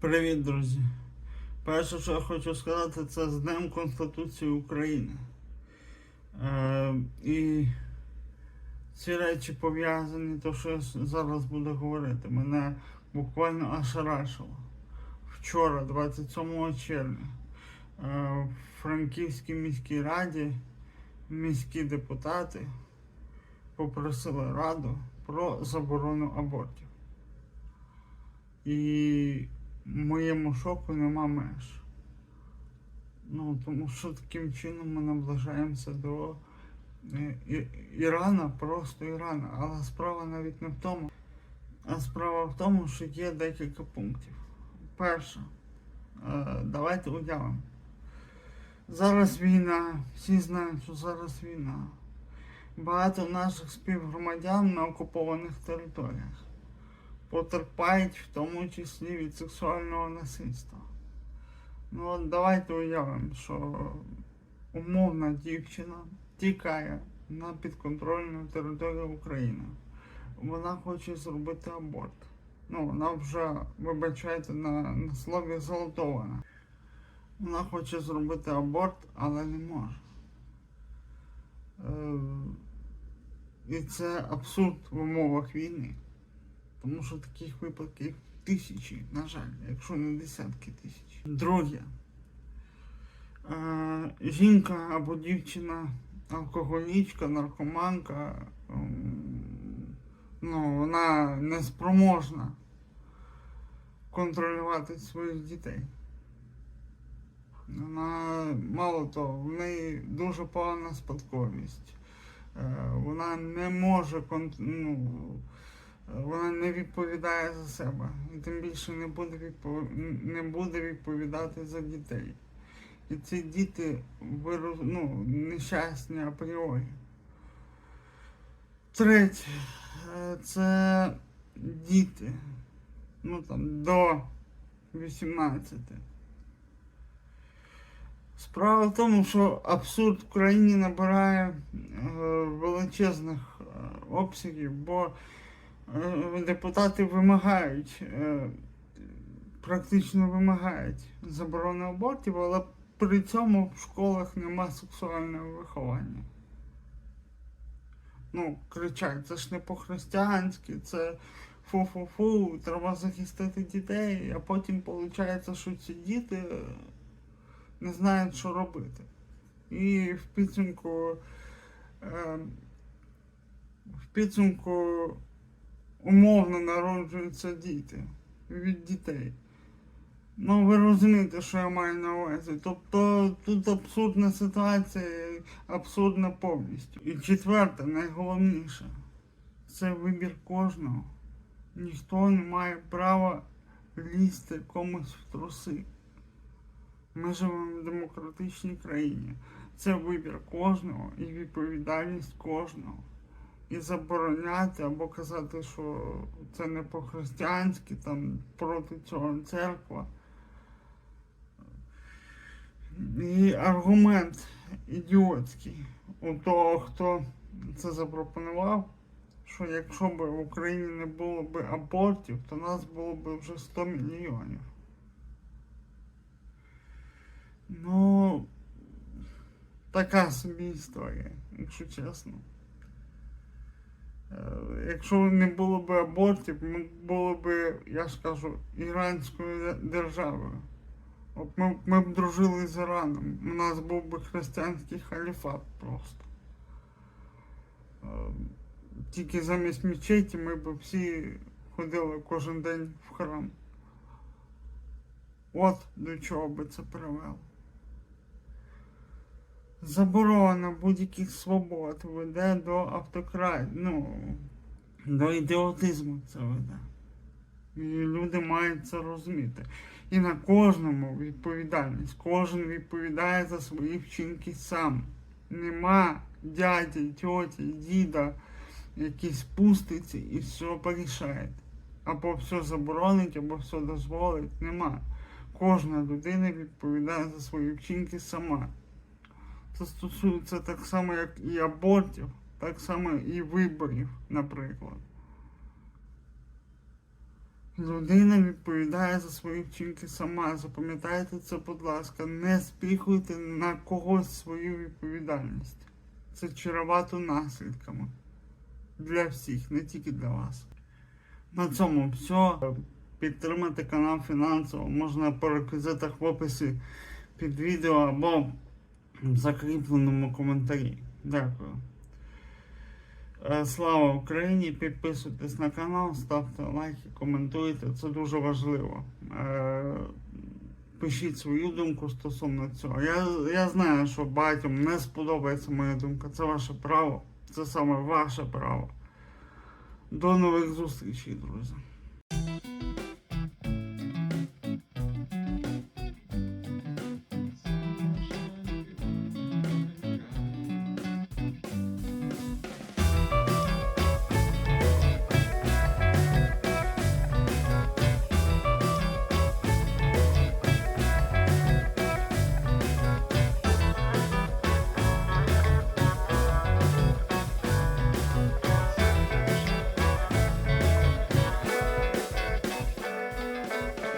Привіт, друзі. Перше, що я хочу сказати, це з Днем Конституції України. Е, і ці речі пов'язані, то що я зараз буду говорити, мене буквально аж рашило. Вчора, 27 червня, е, в Франківській міській раді міські депутати попросили раду про заборону абортів. І моєму шоку нема меж. Ну, тому що таким чином ми наближаємося до е, І- Ірана, просто Ірана. Але справа навіть не в тому. А справа в тому, що є декілька пунктів. Перше, е, давайте уявимо. Зараз війна, всі знають, що зараз війна. Багато наших співгромадян на окупованих територіях потерпають в тому числі від сексуального насильства. Ну от давайте уявимо, що умовна дівчина тікає на підконтрольну територію України. Вона хоче зробити аборт. Ну, вона вже, вибачайте, на, на слові зґвалтована. Вона хоче зробити аборт, але не може. Е, і це абсурд в умовах війни. Тому що таких випадків тисячі, на жаль, якщо не десятки тисяч. Друге, жінка або дівчина, алкоголічка, наркоманка, ем, ну, вона не спроможна контролювати своїх дітей. Вона, мало того, в неї дуже погана спадковість. Е, Вона не може ну, не відповідає за себе і тим більше не буде, відпов... не буде відповідати за дітей. І ці діти виру... ну, нещасні апріорі. Третє, це діти. Ну там до 18. Справа в тому, що абсурд в країні набирає е, величезних е, обсягів, бо депутати вимагають, е, практично вимагають заборони абортів, але при цьому в школах нема сексуального виховання. Ну, кричать, це ж не по-християнськи, це фу-фу-фу, треба захистити дітей, а потім виходить, що ці діти е, не знають, що робити. І в підсумку, е, в підсумку умовно народжуються діти від дітей. Ну, ви розумієте, що я маю на увазі. Тобто тут абсурдна ситуація, абсурдна повністю. І четверте, найголовніше, це вибір кожного. Ніхто не має права лізти комусь в труси. Ми живемо в демократичній країні. Це вибір кожного і відповідальність кожного. І забороняти або казати, що це не по-християнськи, там проти цього церква. І аргумент ідіотський у того, хто це запропонував, що якщо б в Україні не було б абортів, то нас було б вже 100 мільйонів. Ну, така собі історія, якщо чесно. Якщо не було б абортів, ми було б, я ж кажу, іранською державою. От ми, ми б дружили з Іраном. У нас був би християнський халіфат просто. Е, Тільки замість мечеті ми б всі ходили кожен день в храм. От до чого би це привело. Заборона будь-яких свобод веде до автократії, ну, до ідіотизму це веде. І люди мають це розуміти. І на кожному відповідальність. Кожен відповідає за свої вчинки сам. Нема дяді, тьоті, діда, який спуститься і все порішає. Або все заборонить, або все дозволить. Нема. Кожна людина відповідає за свої вчинки сама. Це стосується так само, як і абортів, так само і виборів, наприклад. Людина відповідає за свої вчинки сама. Запам'ятайте це, будь ласка, не спіхуйте на когось свою відповідальність. Це чревато наслідками для всіх, не тільки для вас. На цьому все. Підтримати канал фінансово можна по реквізитах в описі під відео або в закріпленому коментарі. Дякую. Е, Слава Україні! Підписуйтесь на канал, ставте лайки, коментуйте, це дуже важливо. Е, Пишіть свою думку стосовно цього. Я, я знаю, що багатьом не сподобається моя думка. Це ваше право. Це саме ваше право. До нових зустрічей, друзі.